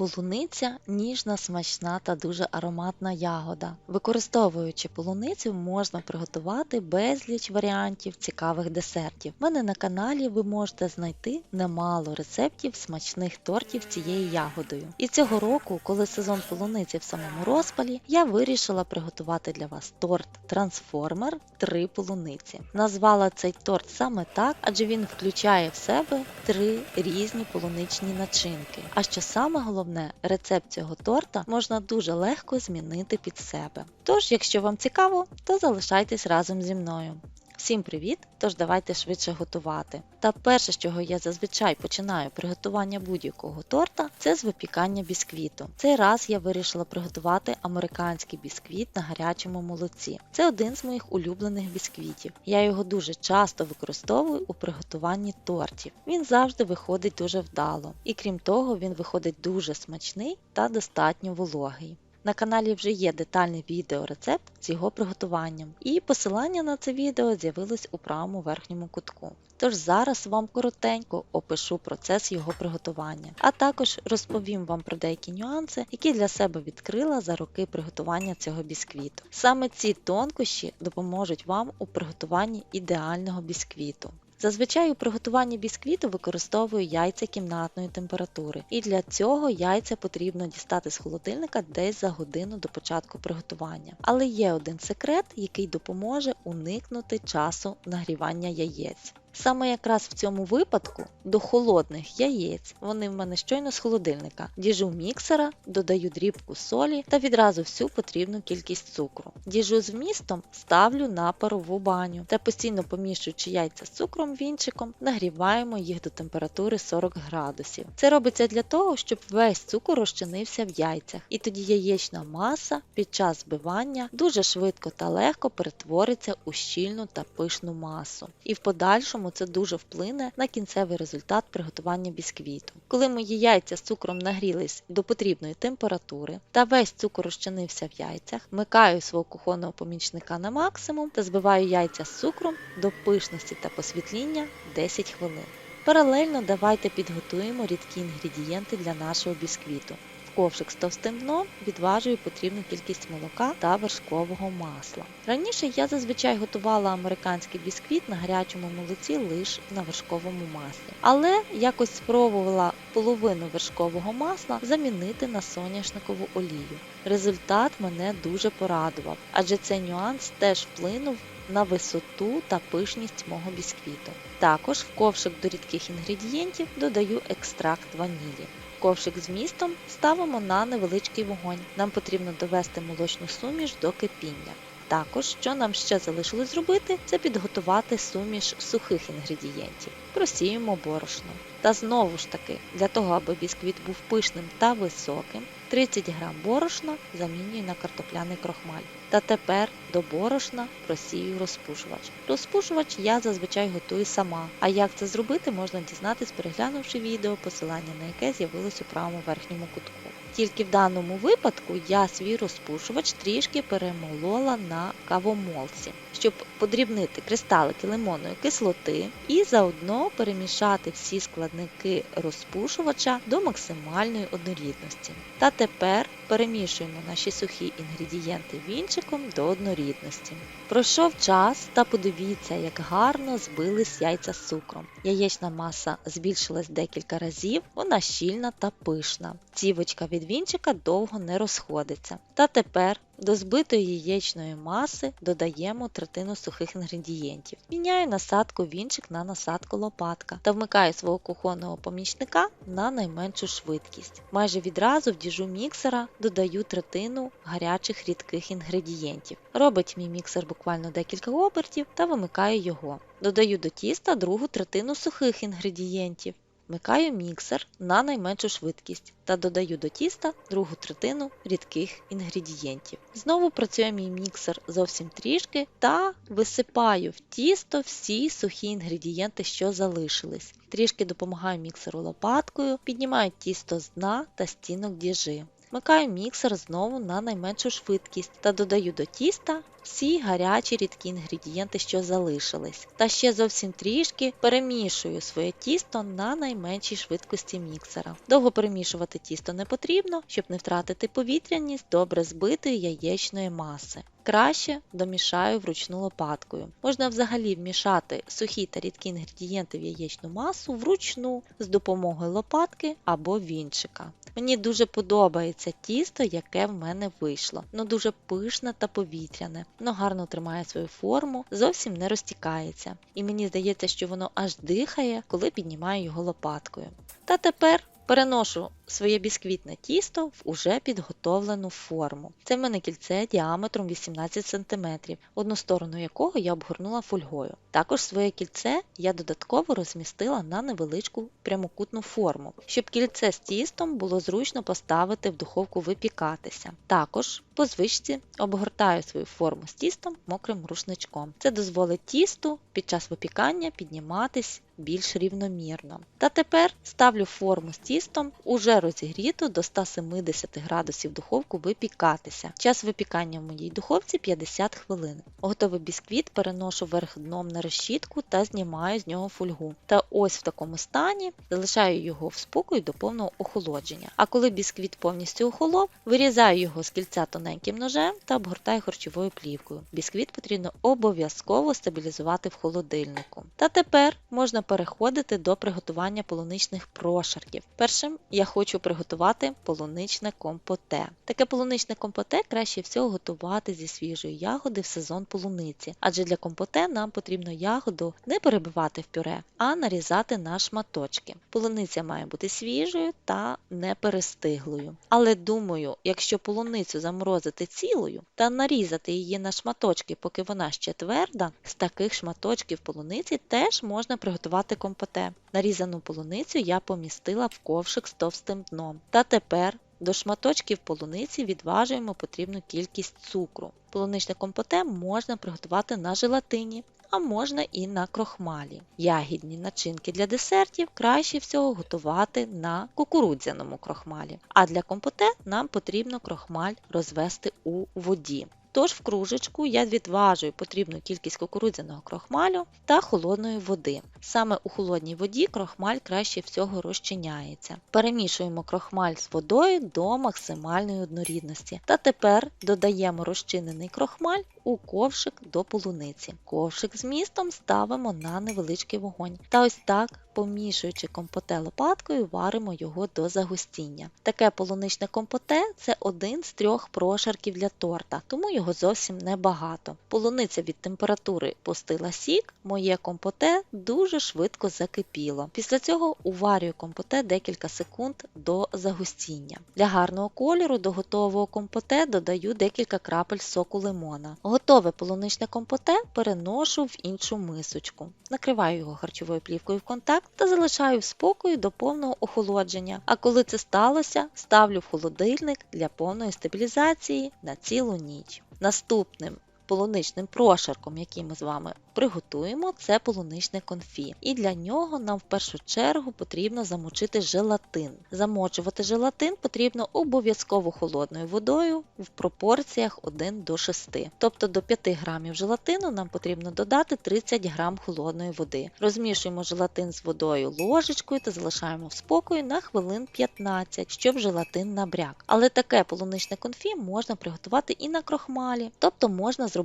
Полуниця ніжна, смачна та дуже ароматна ягода. Використовуючи полуницю, можна приготувати безліч варіантів цікавих десертів. У мене на каналі ви можете знайти немало рецептів смачних тортів цією ягодою. І цього року, коли сезон полуниці в самому розпалі, я вирішила приготувати для вас торт Трансформер 3 полуниці. Назвала цей торт саме так, адже він включає в себе три різні полуничні начинки. А що саме головне, рецепт цього торта можна дуже легко змінити під себе. Тож, якщо вам цікаво, то залишайтесь разом зі мною. Всім привіт! Тож давайте швидше готувати. Та перше, з чого я зазвичай починаю приготування будь-якого торта, це з випікання бісквіту. Цей раз я вирішила приготувати американський бісквіт на гарячому молоці. Це один з моїх улюблених бісквітів. Я його дуже часто використовую у приготуванні тортів. Він завжди виходить дуже вдало, і крім того, він виходить дуже смачний та достатньо вологий. На каналі вже є детальний відеорецепт з його приготуванням, і посилання на це відео з'явилось у правому верхньому кутку. Тож зараз вам коротенько опишу процес його приготування, а також розповім вам про деякі нюанси, які для себе відкрила за роки приготування цього бісквіту. Саме ці тонкощі допоможуть вам у приготуванні ідеального бісквіту. Зазвичай у приготуванні бісквіту використовую яйця кімнатної температури, і для цього яйця потрібно дістати з холодильника десь за годину до початку приготування. Але є один секрет, який допоможе уникнути часу нагрівання яєць. Саме якраз в цьому випадку до холодних яєць, вони в мене щойно з холодильника, діжу міксера, додаю дрібку солі та відразу всю потрібну кількість цукру. Діжу з вмістом ставлю на парову баню та постійно помішуючи яйця з цукром вінчиком, нагріваємо їх до температури 40 градусів. Це робиться для того, щоб весь цукор розчинився в яйцях, і тоді яєчна маса під час збивання дуже швидко та легко перетвориться у щільну та пишну масу. І в подальшому це дуже вплине на кінцевий результат приготування бісквіту. Коли мої яйця з цукром нагрілись до потрібної температури та весь цукор розчинився в яйцях, вмикаю свого кухонного помічника на максимум та збиваю яйця з цукром до пишності та посвітління 10 хвилин. Паралельно давайте підготуємо рідкі інгредієнти для нашого бісквіту. Ковшик з товстим дном відважую потрібну кількість молока та вершкового масла. Раніше я зазвичай готувала американський бісквіт на гарячому молоці лише на вершковому маслі, але якось спробувала половину вершкового масла замінити на соняшникову олію. Результат мене дуже порадував, адже цей нюанс теж вплинув на висоту та пишність мого бісквіту. Також в ковшик до рідких інгредієнтів додаю екстракт ванілі. Ковшик з містом ставимо на невеличкий вогонь. Нам потрібно довести молочну суміш до кипіння. Також, що нам ще залишилось зробити, це підготувати суміш сухих інгредієнтів. Просіємо борошно. Та знову ж таки, для того, аби бісквіт був пишним та високим, 30 г борошна замінюю на картопляний крохмаль. Та тепер до борошна просію розпушувач. Розпушувач я зазвичай готую сама, а як це зробити, можна дізнатись, переглянувши відео, посилання на яке з'явилось у правому верхньому кутку. Тільки в даному випадку я свій розпушувач трішки перемолола на кавомолці, щоб подрібнити кристалики лимонної кислоти і заодно перемішати всі складники розпушувача до максимальної однорідності. Та тепер перемішуємо наші сухі інгредієнти вінчиком до однорідності. Пройшов час та подивіться, як гарно збились яйця з цукром. Яєчна маса збільшилась декілька разів, вона щільна та пишна. Цівочка від вінчика довго не розходиться. Та тепер до збитої яєчної маси додаємо третину сухих інгредієнтів. Міняю насадку вінчик на насадку лопатка та вмикаю свого кухонного помічника на найменшу швидкість. Майже відразу в діжу міксера додаю третину гарячих рідких інгредієнтів. Робить мій міксер буквально декілька обертів та вимикаю його. Додаю до тіста другу третину сухих інгредієнтів. Вмикаю міксер на найменшу швидкість та додаю до тіста другу третину рідких інгредієнтів. Знову працює мій міксер зовсім трішки та висипаю в тісто всі сухі інгредієнти, що залишились. Трішки допомагаю міксеру лопаткою, піднімаю тісто з дна та стінок діжи. Вмикаю міксер знову на найменшу швидкість та додаю до тіста всі гарячі рідкі інгредієнти, що залишились. Та ще зовсім трішки перемішую своє тісто на найменшій швидкості міксера. Довго перемішувати тісто не потрібно, щоб не втратити повітряність добре збитої яєчної маси. Краще домішаю вручну лопаткою. Можна взагалі вмішати сухі та рідкі інгредієнти в яєчну масу вручну з допомогою лопатки або вінчика. Мені дуже подобається тісто, яке в мене вийшло. Воно дуже пишне та повітряне, воно гарно тримає свою форму, зовсім не розтікається. І мені здається, що воно аж дихає, коли піднімаю його лопаткою. Та тепер переношу своє бісквітне тісто в уже підготовлену форму. Це в мене кільце діаметром 18 см, одну сторону якого я обгорнула фольгою. Також своє кільце я додатково розмістила на невеличку прямокутну форму, щоб кільце з тістом було зручно поставити в духовку випікатися. Також по звичці обгортаю свою форму з тістом мокрим рушничком. Це дозволить тісту під час випікання підніматись більш рівномірно. Та тепер ставлю форму з тістом уже розігріту до 170 градусів духовку випікатися. Час випікання в моїй духовці 50 хвилин. Готовий бісквіт переношу вверх дном на решітку та знімаю з нього фольгу. Та ось в такому стані залишаю його в спокою до повного охолодження. А коли бісквіт повністю охолов, вирізаю його з кільця тоненьким ножем та обгортаю харчовою плівкою. Бісквіт потрібно обов'язково стабілізувати в холодильнику. Та тепер можна переходити до приготування полуничних прошарків. Першим я хочу приготувати полуничне компоте. Таке полуничне компоте краще всього готувати зі свіжої ягоди в сезон полуниці, адже для компоте нам потрібно ягоду не перебивати в пюре, а нарізати на шматочки. Полуниця має бути свіжою та не перестиглою. Але думаю, якщо полуницю заморозити цілою та нарізати її на шматочки, поки вона ще тверда, з таких шматочків полуниці теж можна приготувати компоте. Нарізану полуницю я помістила в ковшик з товстим дном. Та тепер до шматочків полуниці відважуємо потрібну кількість цукру. Полуничне компоте можна приготувати на желатині, а можна і на крохмалі. Ягідні начинки для десертів краще всього готувати на кукурудзяному крохмалі. А для компоте нам потрібно крохмаль розвести у воді. Тож в кружечку я відважую потрібну кількість кукурудзяного крохмалю та холодної води. Саме у холодній воді крохмаль краще всього розчиняється. Перемішуємо крохмаль з водою до максимальної однорідності. Та тепер додаємо розчинений крохмаль у ковшик до полуниці. Ковшик з містом ставимо на невеличкий вогонь. Та ось так, помішуючи компоте лопаткою, варимо його до загустіння. Таке полуничне компоте це один з трьох прошарків для торта, тому його зовсім небагато. Полуниця від температури пустила сік, моє компоте дуже швидко закипіло. Після цього уварюю компоте декілька секунд до загустіння. Для гарного кольору до готового компоте додаю декілька крапель соку лимона. Готове полуничне компоте переношу в іншу мисочку. Накриваю його харчовою плівкою в контакт та залишаю в спокою до повного охолодження. А коли це сталося, ставлю в холодильник для повної стабілізації на цілу ніч. Наступним полуничним прошарком, який ми з вами приготуємо, це полуничне конфі. І для нього нам в першу чергу потрібно замочити желатин. Замочувати желатин потрібно обов'язково холодною водою в пропорціях 1 до 6. Тобто до 5 грамів желатину нам потрібно додати 30 грам холодної води. Розмішуємо желатин з водою ложечкою та залишаємо в спокої на хвилин 15, щоб желатин набряк. Але таке полуничне конфі можна приготувати і на крохмалі, тобто можна зробити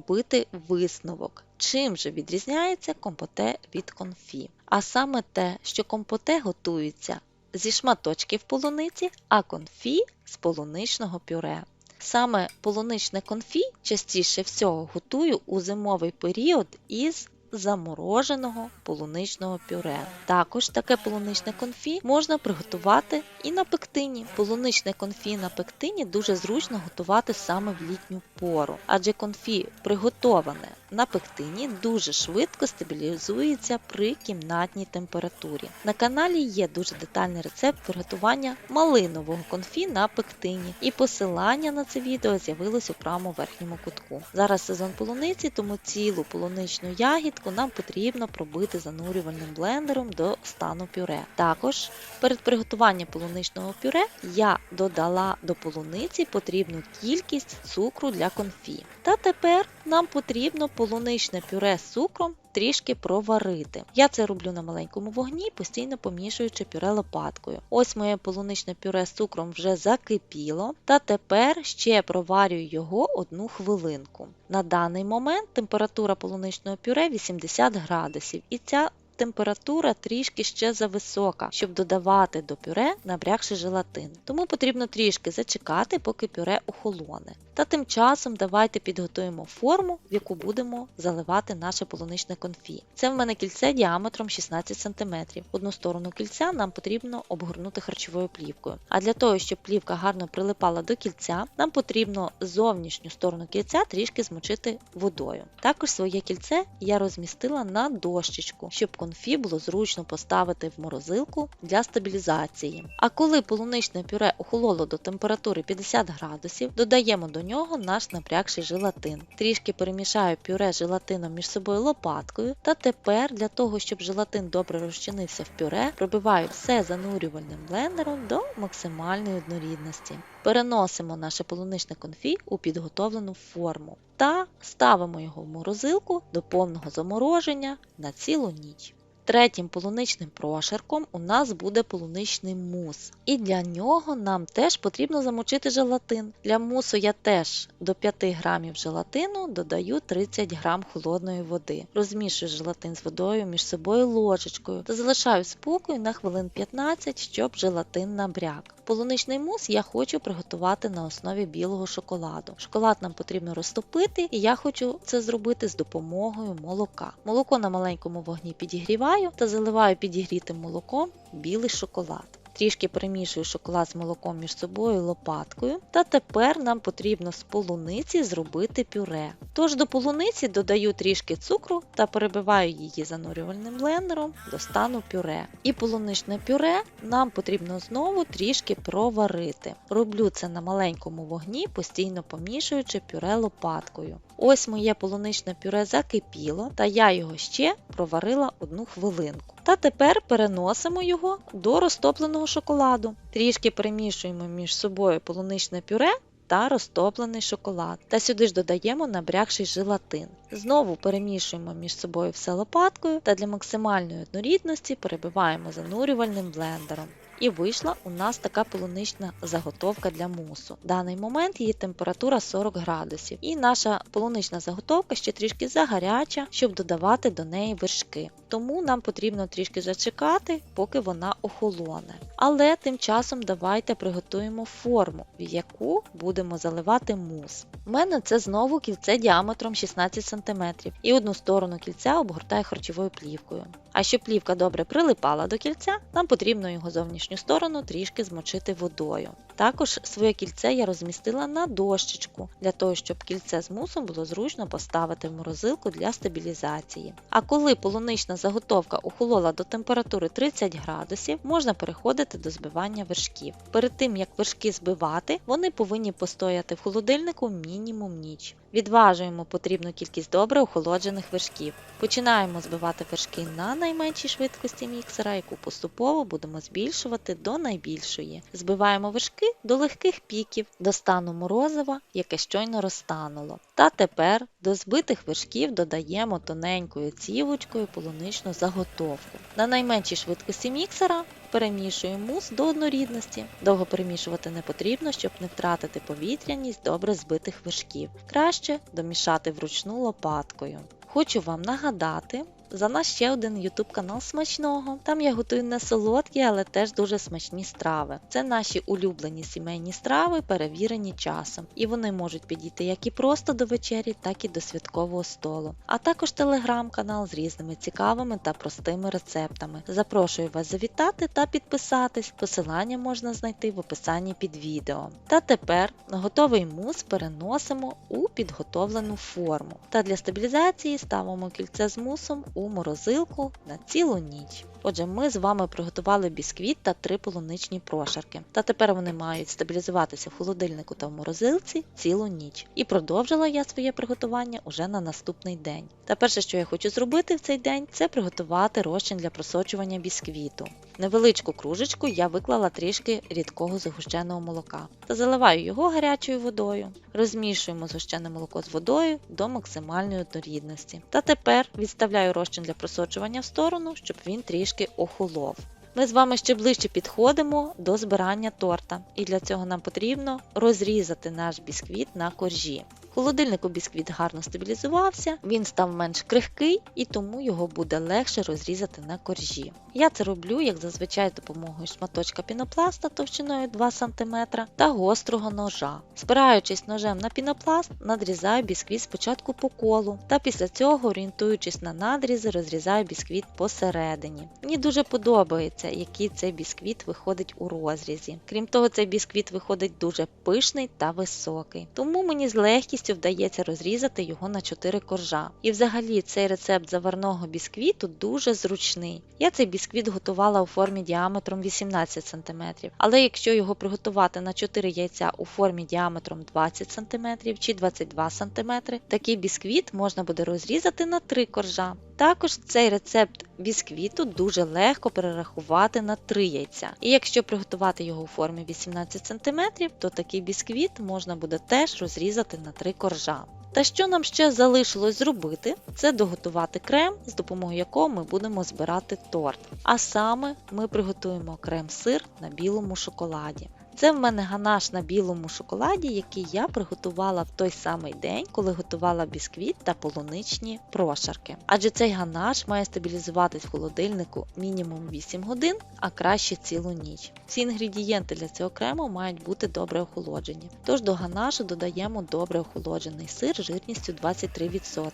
висновок. Чим же відрізняється компоте від конфі? А саме те, що компоте готується зі шматочків полуниці, а конфі з полуничного пюре. Саме полуничне конфі частіше всього готую у зимовий період із замороженого полуничного пюре. Також таке полуничне конфі можна приготувати і на пектині. Полуничне конфі на пектині дуже зручно готувати саме в літню пору, адже конфі приготоване на пектині дуже швидко стабілізується при кімнатній температурі. На каналі є дуже детальний рецепт приготування малинового конфі на пектині, і посилання на це відео з'явилось у правому верхньому кутку. Зараз сезон полуниці, тому цілу полуничну ягідку нам потрібно пробити занурювальним блендером до стану пюре. Також перед приготуванням полуничного пюре я додала до полуниці потрібну кількість цукру для конфі. Та тепер нам потрібно полуничне пюре з цукром трішки проварити. Я це роблю на маленькому вогні, постійно помішуючи пюре лопаткою. Ось моє полуничне пюре з цукром вже закипіло, та тепер ще проварюю його одну хвилинку. На даний момент температура полуничного пюре 80 градусів, і ця температура трішки ще зависока, щоб додавати до пюре набрякший желатин. Тому потрібно трішки зачекати, поки пюре охолоне. Та тим часом давайте підготуємо форму, в яку будемо заливати наше полуничне конфі. Це в мене кільце діаметром 16 см. Одну сторону кільця нам потрібно обгорнути харчовою плівкою. А для того, щоб плівка гарно прилипала до кільця, нам потрібно зовнішню сторону кільця трішки змочити водою. Також своє кільце я розмістила на дощечку, щоб конфі було зручно поставити в морозилку для стабілізації. А коли полуничне пюре охололо до температури 50 градусів, додаємо до нього наш напрягший желатин. Трішки перемішаю пюре з желатином між собою лопаткою, та тепер для того, щоб желатин добре розчинився в пюре, пробиваю все занурювальним блендером до максимальної однорідності. Переносимо наше полуничне конфі у підготовлену форму та ставимо його в морозилку до повного замороження на цілу ніч. Третім полуничним прошарком у нас буде полуничний мус. І для нього нам теж потрібно замочити желатин. Для мусу я теж до 5 грамів желатину додаю 30 грам холодної води. Розмішую желатин з водою між собою ложечкою та залишаю спокою на хвилин 15, щоб желатин набряк. Полуничний мус я хочу приготувати на основі білого шоколаду. Шоколад нам потрібно розтопити, і я хочу це зробити з допомогою молока. Молоко на маленькому вогні підігріваю та заливаю підігрітим молоком білий шоколад. Трішки перемішую шоколад з молоком між собою лопаткою. Та тепер нам потрібно з полуниці зробити пюре. Тож до полуниці додаю трішки цукру та перебиваю її занурювальним блендером до стану пюре. І полуничне пюре нам потрібно знову трішки проварити. Роблю це на маленькому вогні, постійно помішуючи пюре лопаткою. Ось моє полуничне пюре закипіло, та я його ще проварила одну хвилинку. Та тепер переносимо його до розтопленого шоколаду. Трішки перемішуємо між собою полуничне пюре та розтоплений шоколад. Та сюди ж додаємо набрякший желатин. Знову перемішуємо між собою все лопаткою та для максимальної однорідності перебиваємо занурювальним блендером. І вийшла у нас така полунична заготовка для мусу. В даний момент її температура 40 градусів. І наша полунична заготовка ще трішки загаряча, щоб додавати до неї вершки. Тому нам потрібно трішки зачекати, поки вона охолоне. Але тим часом давайте приготуємо форму, в яку будемо заливати мус. У мене це знову кільце діаметром 16 см і одну сторону кільця обгортаю харчовою плівкою. А щоб плівка добре прилипала до кільця, нам потрібно його зовнішню сторону трішки змочити водою. Також своє кільце я розмістила на дощечку, для того, щоб кільце з мусом було зручно поставити в морозилку для стабілізації. А коли полунична заготовка охолола до температури 30 градусів, можна переходити до збивання вершків. Перед тим як вершки збивати, вони повинні постояти в холодильнику мінімум ніч. Відважуємо потрібну кількість добре охолоджених вершків. Починаємо збивати вершки на найменшій швидкості міксера, яку поступово будемо збільшувати до найбільшої. Збиваємо вершки до легких піків, до стану морозива, яке щойно розтануло. Та тепер до збитих вершків додаємо тоненькою цівочкою полуничну заготовку. На найменшій швидкості міксера перемішуємо мус до однорідності. Довго перемішувати не потрібно, щоб не втратити повітряність добре збитих вершків. Краще домішати вручну лопаткою. Хочу вам нагадати, за наш ще один YouTube канал смачного. Там я готую не солодкі, але теж дуже смачні страви. Це наші улюблені сімейні страви, перевірені часом, і вони можуть підійти як і просто до вечері, так і до святкового столу. А також телеграм-канал з різними цікавими та простими рецептами. Запрошую вас завітати та підписатись. Посилання можна знайти в описанні під відео. Та тепер готовий мус переносимо у підготовлену форму. Та для стабілізації ставимо кільце з мусом у морозилку на цілу ніч. Отже, ми з вами приготували бісквіт та три полуничні прошарки. Та тепер вони мають стабілізуватися в холодильнику та в морозилці цілу ніч. І продовжила я своє приготування уже на наступний день. Та перше, що я хочу зробити в цей день, це приготувати розчин для просочування бісквіту. Невеличку кружечку я виклала трішки рідкого згущеного молока та заливаю його гарячою водою. Розмішуємо згущене молоко з водою до максимальної однорідності. Та тепер відставляю розчин для просочування в сторону, щоб він трішки охолов. Ми з вами ще ближче підходимо до збирання торта, і для цього нам потрібно розрізати наш бісквіт на коржі. Холодильнику бісквіт гарно стабілізувався, він став менш крихкий і тому його буде легше розрізати на коржі. Я це роблю, як зазвичай, з допомогою шматочка пінопласта товщиною 2 см та гострого ножа. Спираючись ножем на пінопласт, надрізаю бісквіт спочатку по колу, та після цього, орієнтуючись на надрізи, розрізаю бісквіт посередині. Мені дуже подобається, який цей бісквіт виходить у розрізі. Крім того, цей бісквіт виходить дуже пишний та високий. Тому мені з легкістю вдається розрізати його на 4 коржа. І взагалі цей рецепт заварного бісквіту дуже зручний. Я цей бісквіт готувала у формі діаметром 18 см, але якщо його приготувати на 4 яйця у формі діаметром 20 см чи 22 см, такий бісквіт можна буде розрізати на 3 коржа. Також цей рецепт бісквіту дуже легко перерахувати на 3 яйця. І якщо приготувати його у формі 18 см, то такий бісквіт можна буде теж розрізати на 3 коржа. Та що нам ще залишилось зробити, це доготувати крем, з допомогою якого ми будемо збирати торт. А саме ми приготуємо крем-сир на білому шоколаді. Це в мене ганаш на білому шоколаді, який я приготувала в той самий день, коли готувала бісквіт та полуничні прошарки. Адже цей ганаш має стабілізуватись в холодильнику мінімум 8 годин, а краще цілу ніч. Всі інгредієнти для цього крему мають бути добре охолоджені. Тож до ганашу додаємо добре охолоджений сир жирністю 23%.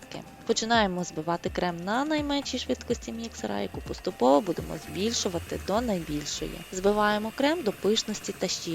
Починаємо збивати крем на найменшій швидкості міксера, яку поступово будемо збільшувати до найбільшої. Збиваємо крем до пишності та щільності.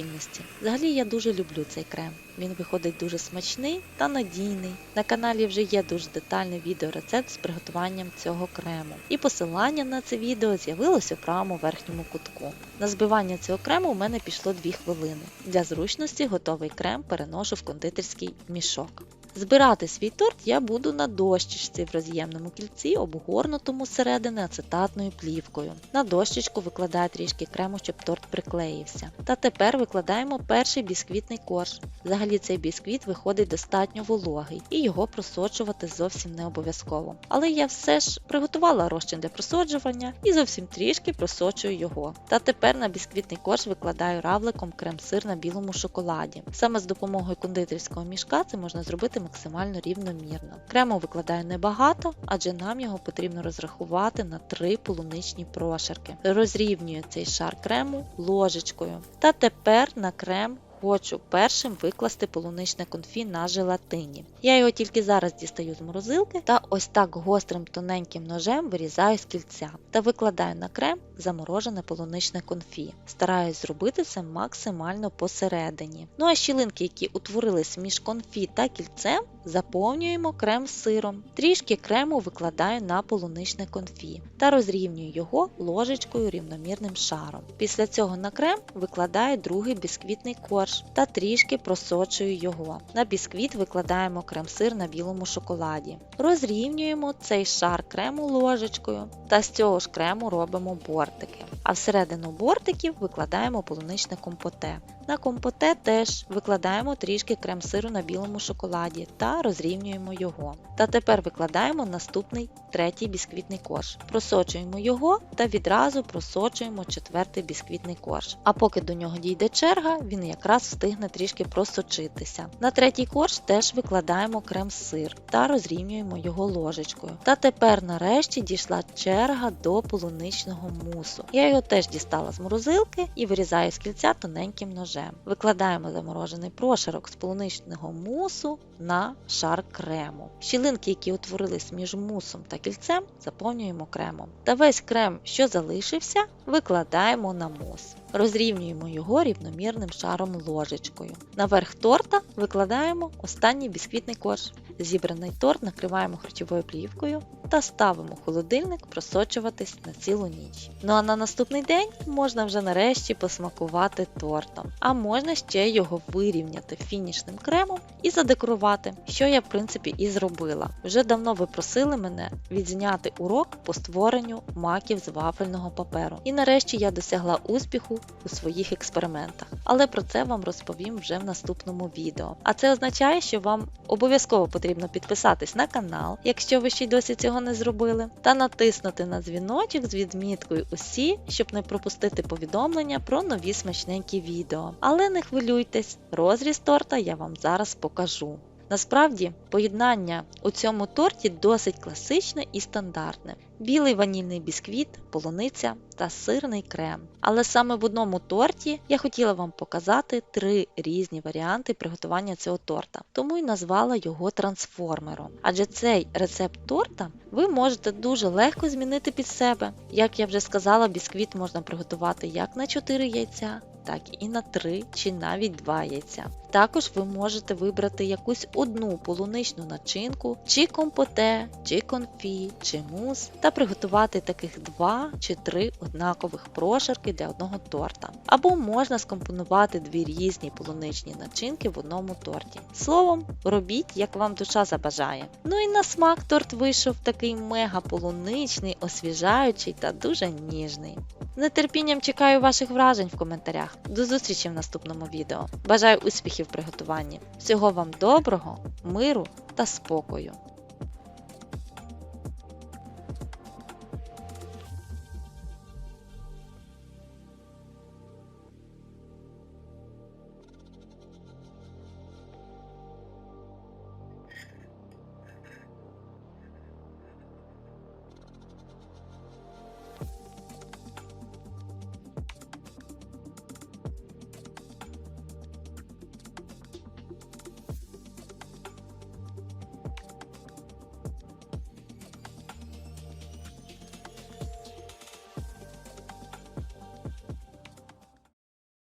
Взагалі я дуже люблю цей крем. Він виходить дуже смачний та надійний. На каналі вже є дуже детальний відеорецепт з приготуванням цього крему. І посилання на це відео з'явилося в правому верхньому кутку. На збивання цього крему у мене пішло 2 хвилини. Для зручності готовий крем переношу в кондитерський мішок. Збирати свій торт я буду на дощечці в роз'ємному кільці, обгорнутому зсередини ацетатною плівкою. На дощечку викладаю трішки крему, щоб торт приклеївся. Та тепер викладаємо перший бісквітний корж. Взагалі цей бісквіт виходить достатньо вологий і його просочувати зовсім не обов'язково. Але я все ж приготувала розчин для просоджування і зовсім трішки просочую його. Та тепер на бісквітний корж викладаю равликом крем-сир на білому шоколаді. Саме з допомогою кондитерського мішка це можна зробити максимально рівномірно. Крему викладаю небагато, адже нам його потрібно розрахувати на три полуничні прошарки. Розрівнюю цей шар крему ложечкою. Та тепер на крем Хочу першим викласти полуничне конфі на желатині. Я його тільки зараз дістаю з морозилки та ось так гострим тоненьким ножем вирізаю з кільця та викладаю на крем заморожене полуничне конфі. Стараюсь зробити це максимально посередині. Ну а щілинки, які утворились між конфі та кільцем, заповнюємо крем сиром. Трішки крему викладаю на полуничне конфі та розрівнюю його ложечкою рівномірним шаром. Після цього на крем викладаю другий бісквітний корж та трішки просочую його. На бісквіт викладаємо крем-сир на білому шоколаді. Розрівнюємо цей шар крему ложечкою та з цього ж крему робимо бортики. А всередину бортиків викладаємо полуничне компоте. На компоте теж викладаємо трішки крем-сиру на білому шоколаді та розрівнюємо його. Та тепер викладаємо наступний третій бісквітний корж. Просочуємо його та відразу просочуємо четвертий бісквітний корж. А поки до нього дійде черга, він якраз встигне трішки просочитися. На третій корж теж викладаємо крем-сир та розрівнюємо його ложечкою. Та тепер нарешті дійшла черга до полуничного мусу. Я його теж дістала з морозилки і вирізаю з кільця тоненьким ножем. Викладаємо заморожений прошарок з полуничного мусу на шар крему. Щілинки, які утворились між мусом та кільцем, заповнюємо кремом. Та весь крем, що залишився, викладаємо на мус. Розрівнюємо його рівномірним шаром ложечкою. Наверх торта викладаємо останній бісквітний корж. Зібраний торт накриваємо харчовою плівкою та ставимо в холодильник просочуватись на цілу ніч. Ну а на наступний день можна вже нарешті посмакувати тортом, а можна ще його вирівняти фінішним кремом і задекорувати, що я в принципі і зробила. Вже давно ви просили мене відзняти урок по створенню маків з вафельного паперу. І нарешті я досягла успіху у своїх експериментах. Але про це вам розповім вже в наступному відео. А це означає, що вам обов'язково потрібно підписатись на канал, якщо ви ще й досі цього не зробили, та натиснути на дзвіночок з відміткою усі, щоб не пропустити повідомлення про нові смачненькі відео. Але не хвилюйтесь, розріз торта я вам зараз покажу. Насправді, поєднання у цьому торті досить класичне і стандартне: білий ванільний бісквіт, полуниця та сирний крем. Але саме в одному торті я хотіла вам показати три різні варіанти приготування цього торта, тому й назвала його трансформером. Адже цей рецепт торта ви можете дуже легко змінити під себе. Як я вже сказала, бісквіт можна приготувати як на 4 яйця, так і на 3 чи навіть 2 яйця. Також ви можете вибрати якусь одну полуничну начинку, чи компоте, чи конфі, чи мус, та приготувати таких 2 чи 3 однакових прошарки для одного торта. Або можна скомпонувати дві різні полуничні начинки в одному торті. Словом, робіть, як вам душа забажає. Ну і на смак торт вийшов такий мега полуничний, освіжаючий та дуже ніжний. З нетерпінням чекаю ваших вражень в коментарях. До зустрічі в наступному відео. Бажаю успіхів в приготуванні. Всього вам доброго, миру та спокою!